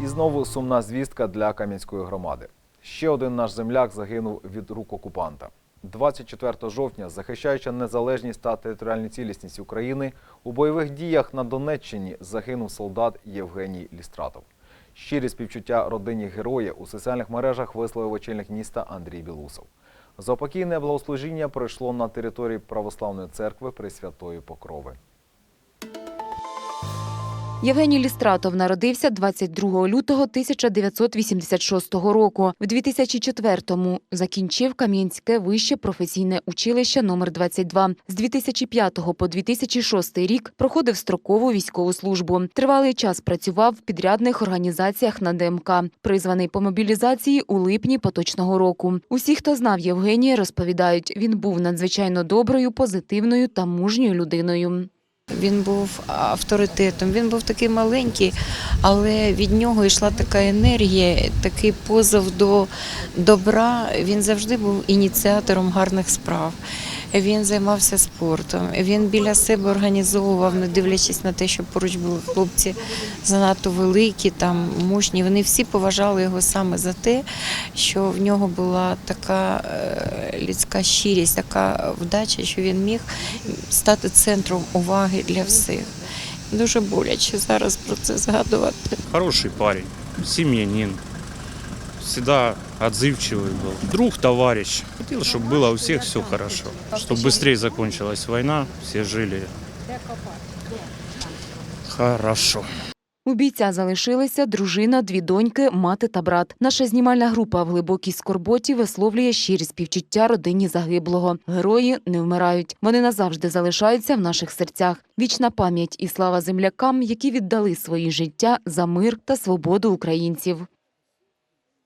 І знову сумна звістка для Кам'янської громади. Ще один наш земляк загинув від рук окупанта. 24 жовтня, захищаючи незалежність та територіальну цілісність України, у бойових діях на Донеччині загинув солдат Євгеній Лістратов. Щирі співчуття родині героя у соціальних мережах висловив очільник міста Андрій Білусов. Заупокійне благослужіння пройшло на території Православної церкви Пресвятої Покрови. Євгеній Лістратов народився 22 лютого 1986 року. В 2004-му закінчив Кам'янське вище професійне училище номер 22 З 2005 по 2006 рік проходив строкову військову службу. Тривалий час працював в підрядних організаціях на ДМК, призваний по мобілізації у липні поточного року. Усі, хто знав Євгенія, розповідають, він був надзвичайно доброю, позитивною та мужньою людиною. Він був авторитетом. Він був такий маленький, але від нього йшла така енергія, такий позов до добра. Він завжди був ініціатором гарних справ. Він займався спортом. Він біля себе організовував, не дивлячись на те, що поруч були хлопці занадто великі, там мужні. Вони всі поважали його саме за те, що в нього була така е, людська щирість, така вдача, що він міг стати центром уваги для всіх. Дуже боляче зараз про це згадувати. Хороший парень, семьянин, всегда отзывчивый был. Друг, товарищ. Хотел, чтобы было у всех все хорошо. Чтобы быстрее закончилась война, все жили хорошо. У бійця залишилися дружина, дві доньки, мати та брат. Наша знімальна група в глибокій скорботі висловлює щирі співчуття родині загиблого. Герої не вмирають. Вони назавжди залишаються в наших серцях. Вічна пам'ять і слава землякам, які віддали свої життя за мир та свободу українців.